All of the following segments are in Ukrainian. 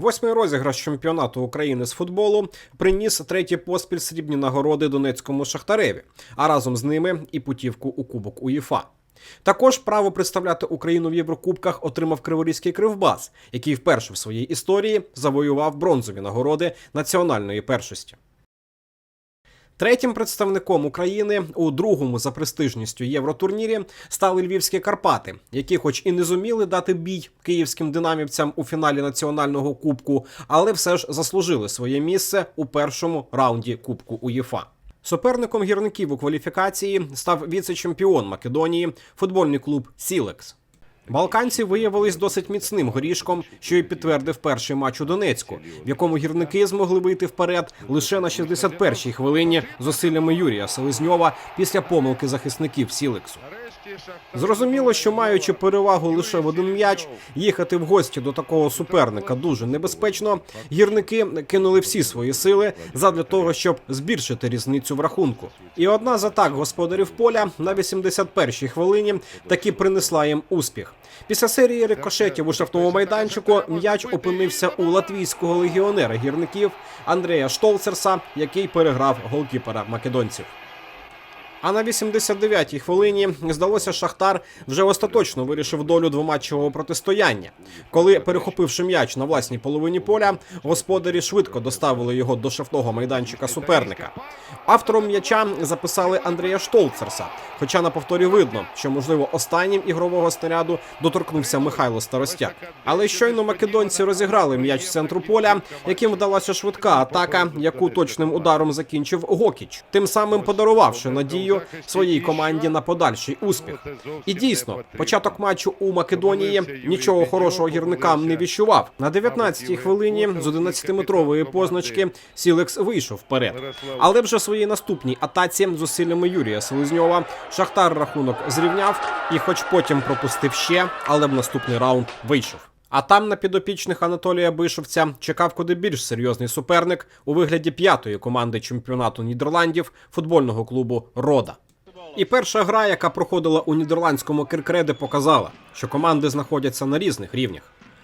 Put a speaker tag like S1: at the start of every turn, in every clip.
S1: Восьмий розіграш чемпіонату України з футболу приніс третій поспіль срібні нагороди Донецькому Шахтареві, а разом з ними і путівку у Кубок УЄФА. Також право представляти Україну в Єврокубках отримав Криворізький Кривбас, який вперше в своїй історії завоював бронзові нагороди національної першості. Третім представником України у другому за престижністю євротурнірі стали львівські Карпати, які, хоч і не зуміли дати бій київським динамівцям у фіналі національного кубку, але все ж заслужили своє місце у першому раунді Кубку УЄФА. Суперником гірників у кваліфікації став віце-чемпіон Македонії футбольний клуб Сілекс. Балканці виявились досить міцним горішком, що й підтвердив перший матч у Донецьку, в якому гірники змогли вийти вперед лише на 61-й хвилині зусиллями Юрія Селезньова після помилки захисників Сілексу. Зрозуміло, що маючи перевагу лише в один м'яч, їхати в гості до такого суперника дуже небезпечно. Гірники кинули всі свої сили задля того, щоб збільшити різницю в рахунку. І одна з атак господарів поля на 81-й хвилині таки принесла їм успіх. Після серії рикошетів у штрафному майданчику м'яч опинився у латвійського легіонера гірників Андрея Штолцерса, який переграв голкіпера македонців. А на 89-й хвилині здалося, Шахтар вже остаточно вирішив долю двоматчевого протистояння. Коли, перехопивши м'яч на власній половині поля, господарі швидко доставили його до шафного майданчика суперника. Автором м'яча записали Андрія Штолцерса. Хоча на повторі видно, що можливо останнім ігрового снаряду доторкнувся Михайло Старостяк. Але щойно македонці розіграли м'яч центру поля, яким вдалася швидка атака, яку точним ударом закінчив Гокіч, тим самим подарувавши надію своїй команді на подальший успіх. І дійсно, початок матчу у Македонії нічого хорошого гірникам не віщував. На 19-й хвилині з 11-метрової позначки Сілекс вийшов вперед. Але вже в своїй наступній атаці зусиллями Юрія Селезньова Шахтар рахунок зрівняв і, хоч потім пропустив ще, але в наступний раунд вийшов. А там на підопічних Анатолія Бишовця чекав куди більш серйозний суперник у вигляді п'ятої команди чемпіонату Нідерландів футбольного клубу Рода. І перша гра, яка проходила у нідерландському Киркреде, показала, що команди знаходяться на різних рівнях.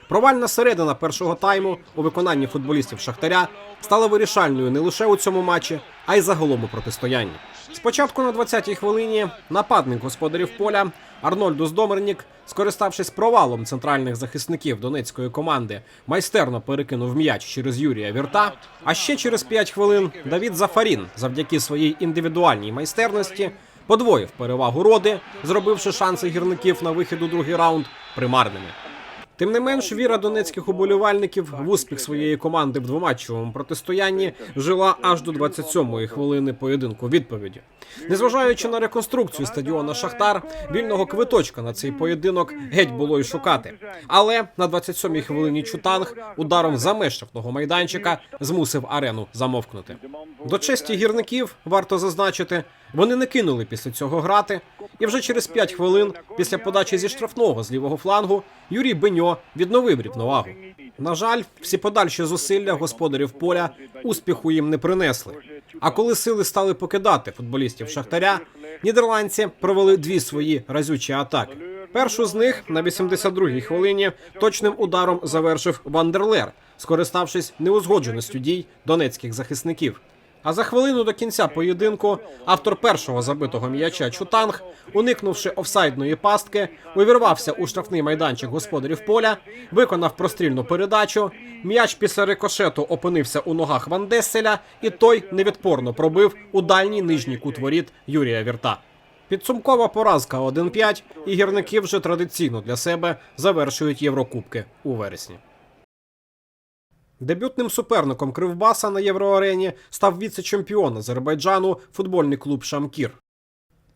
S1: Провальна середина першого тайму у виконанні футболістів Шахтаря стала вирішальною не лише у цьому матчі, а й загалом у протистоянні. Спочатку на 20-й хвилині нападник господарів поля Арнольдус Домернік, скориставшись провалом центральних захисників донецької команди, майстерно перекинув м'яч через Юрія Вірта. А ще через 5 хвилин Давід Зафарін, завдяки своїй індивідуальній майстерності, подвоїв перевагу роди, зробивши шанси гірників на вихід у другий раунд примарними. Тим не менш, віра донецьких уболівальників в успіх своєї команди в двоматчевому протистоянні жила аж до 27-ї хвилини поєдинку відповіді. Незважаючи на реконструкцію стадіона Шахтар, вільного квиточка на цей поєдинок геть було й шукати. Але на 27-й хвилині Чутанг ударом за майданчика змусив арену замовкнути. До честі гірників варто зазначити, вони не кинули після цього грати, і вже через 5 хвилин після подачі зі штрафного з лівого флангу Юрій Беньо відновив рівновагу. На жаль, всі подальші зусилля господарів поля успіху їм не принесли. А коли сили стали покидати футболістів Шахтаря, нідерландці провели дві свої разючі атаки. Першу з них на 82-й хвилині точним ударом завершив Вандерлер, скориставшись неузгодженістю дій донецьких захисників. А за хвилину до кінця поєдинку автор першого забитого м'яча Чутанг, уникнувши офсайдної пастки, увірвався у штрафний майданчик господарів поля, виконав прострільну передачу. М'яч після рикошету опинився у ногах Ван Десселя, і той невідпорно пробив у дальній нижній кут воріт Юрія Вірта. Підсумкова поразка 1-5, і гірники вже традиційно для себе завершують Єврокубки у вересні. Дебютним суперником Кривбаса на євроарені став віце-чемпіон Азербайджану футбольний клуб Шамкір.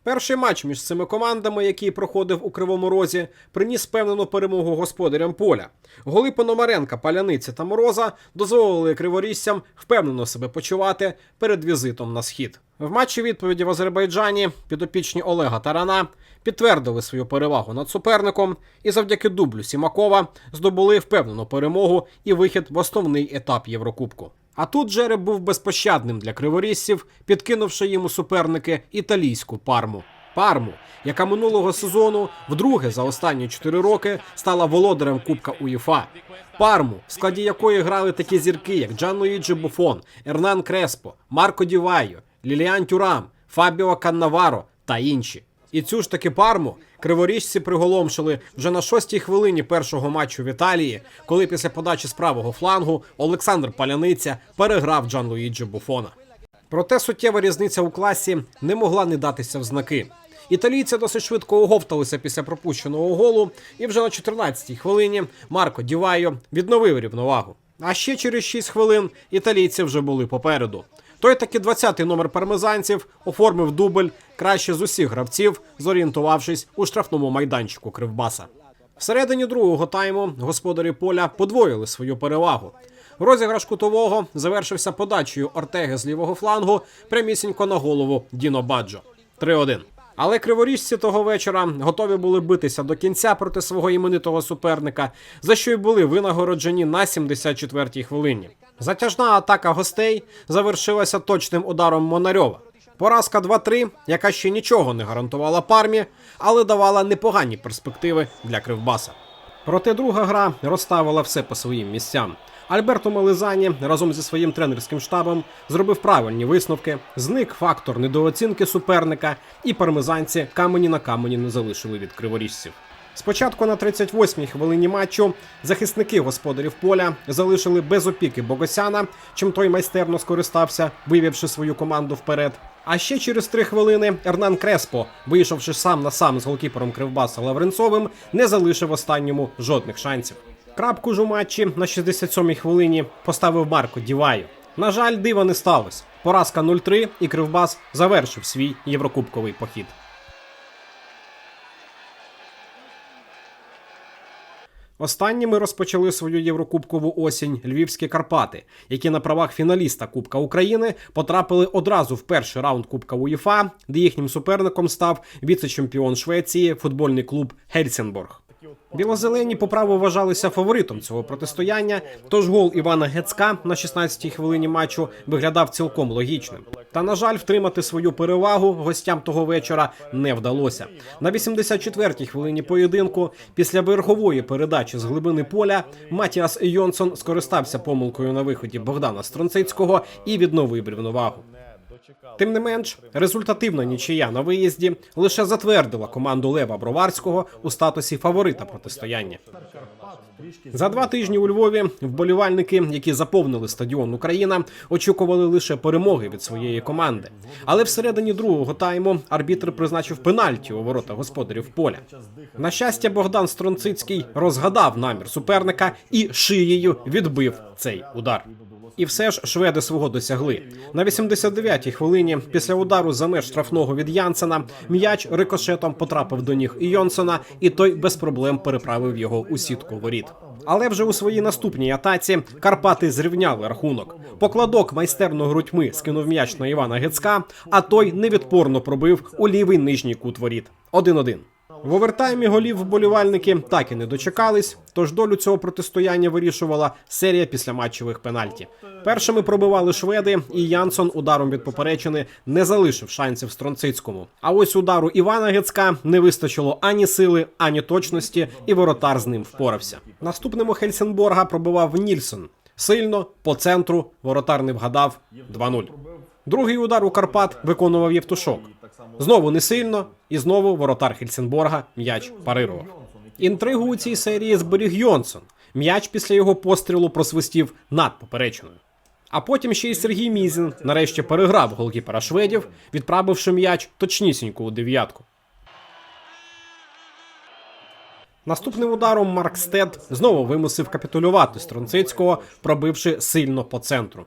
S1: Перший матч між цими командами, який проходив у Кривому Розі, приніс певнену перемогу господарям поля. Голи Пономаренка, Паляниці та Мороза дозволили криворіжцям впевнено себе почувати перед візитом на схід. В матчі відповіді в Азербайджані підопічні Олега Тарана підтвердили свою перевагу над суперником і завдяки дублю Сімакова здобули впевнену перемогу і вихід в основний етап Єврокубку. А тут Джереб був безпощадним для криворіжців, підкинувши їм у суперники італійську парму. Парму, яка минулого сезону вдруге за останні 4 роки стала володарем Кубка УЄФА. Парму, в складі якої грали такі зірки, як Джан Луїджі Буфон, Ернан Креспо, Марко Дівайо, Ліліан Тюрам, Фабіо Каннаваро та інші. І цю ж таки парму криворіжці приголомшили вже на шостій хвилині першого матчу в Італії, коли після подачі з правого флангу Олександр Паляниця переграв Джан Луїджі Буфона. Проте суттєва різниця у класі не могла не датися в знаки. Італійці досить швидко оговталися після пропущеного голу, і вже на 14-й хвилині Марко Дівайо відновив рівновагу. А ще через 6 хвилин італійці вже були попереду. Той таки 20-й номер пармезанців оформив дубль краще з усіх гравців, зорієнтувавшись у штрафному майданчику Кривбаса. Всередині другого тайму господарі поля подвоїли свою перевагу. Розіграш кутового завершився подачею Ортеги з лівого флангу прямісінько на голову Діно Баджо. 3-1. Але криворіжці того вечора готові були битися до кінця проти свого іменитого суперника, за що й були винагороджені на 74-й хвилині. Затяжна атака гостей завершилася точним ударом Монарьова. Поразка 2-3, яка ще нічого не гарантувала пармі, але давала непогані перспективи для Кривбаса. Проте друга гра розставила все по своїм місцям. Альберто Мализані разом зі своїм тренерським штабом зробив правильні висновки, зник фактор недооцінки суперника, і пармезанці камені на камені не залишили від криворіжців. Спочатку на 38-й хвилині матчу захисники господарів поля залишили без опіки Богосяна, чим той майстерно скористався, вивівши свою команду вперед. А ще через три хвилини Ернан Креспо, вийшовши сам на сам з голкіпером Кривбаса Лавренцовим, не залишив останньому жодних шансів. Крапку ж у матчі на 67-й хвилині поставив Марко Дівайо. На жаль, дива не сталося. Поразка 0-3 і Кривбас завершив свій єврокубковий похід. Останніми розпочали свою єврокубкову осінь львівські Карпати, які на правах фіналіста Кубка України потрапили одразу в перший раунд Кубка УЄФА, де їхнім суперником став віце-чемпіон Швеції футбольний клуб Гельсінборг. Білозелені по праву вважалися фаворитом цього протистояння, тож гол Івана Гецька на 16-й хвилині матчу виглядав цілком логічним. Та на жаль, втримати свою перевагу гостям того вечора не вдалося. На 84-й хвилині поєдинку, після верхової передачі з глибини поля, Матіас Йонсон скористався помилкою на виході Богдана Стронцицького і відновив рівновагу. Тим не менш, результативна нічия на виїзді лише затвердила команду Лева Броварського у статусі фаворита протистояння. За два тижні у Львові вболівальники, які заповнили стадіон Україна, очікували лише перемоги від своєї команди. Але всередині другого тайму арбітр призначив пенальті у ворота господарів поля. На щастя, Богдан Стронцицький розгадав намір суперника і шиєю відбив цей удар. І все ж шведи свого досягли. На 89-й хвилині після удару за меж штрафного від Янсена м'яч рикошетом потрапив до ніг Йонсона, і той без проблем переправив його у сітку воріт. Але вже у своїй наступній атаці Карпати зрівняли рахунок. Покладок майстерно грудьми скинув м'яч на Івана Гецька, а той невідпорно пробив у лівий нижній кут воріт. 1-1. В овертаймі голів вболівальники так і не дочекались, тож долю цього протистояння вирішувала серія післяматчевих пенальті. Першими пробивали шведи, і Янсон ударом від поперечини не залишив шансів Стронцицькому. А ось удару Івана Гецька не вистачило ані сили, ані точності, і воротар з ним впорався. Наступним у Хельсінборга пробивав Нільсон. Сильно по центру воротар не вгадав 2-0. Другий удар у Карпат виконував Євтушок. Знову не сильно, і знову воротар Хельсінборга м'яч парирував. Інтригу у цій серії зберіг Йонсон. М'яч після його пострілу просвистів над поперечною. А потім ще й Сергій Мізін нарешті переграв голкіпера шведів, відправивши м'яч точнісінько у дев'ятку. Наступним ударом Марк Стед знову вимусив капітулювати Стронцицького, пробивши сильно по центру.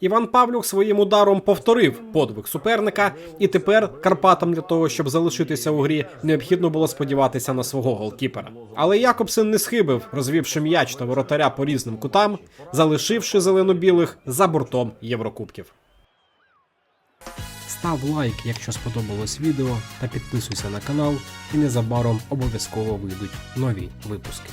S1: Іван Павлюк своїм ударом повторив подвиг суперника, і тепер Карпатам для того, щоб залишитися у грі, необхідно було сподіватися на свого голкіпера. Але Якобсен не схибив, розвівши м'яч та воротаря по різним кутам, залишивши зелено-білих за бортом Єврокубків. Став лайк, якщо сподобалось відео, та підписуйся на канал, і незабаром обов'язково вийдуть нові випуски.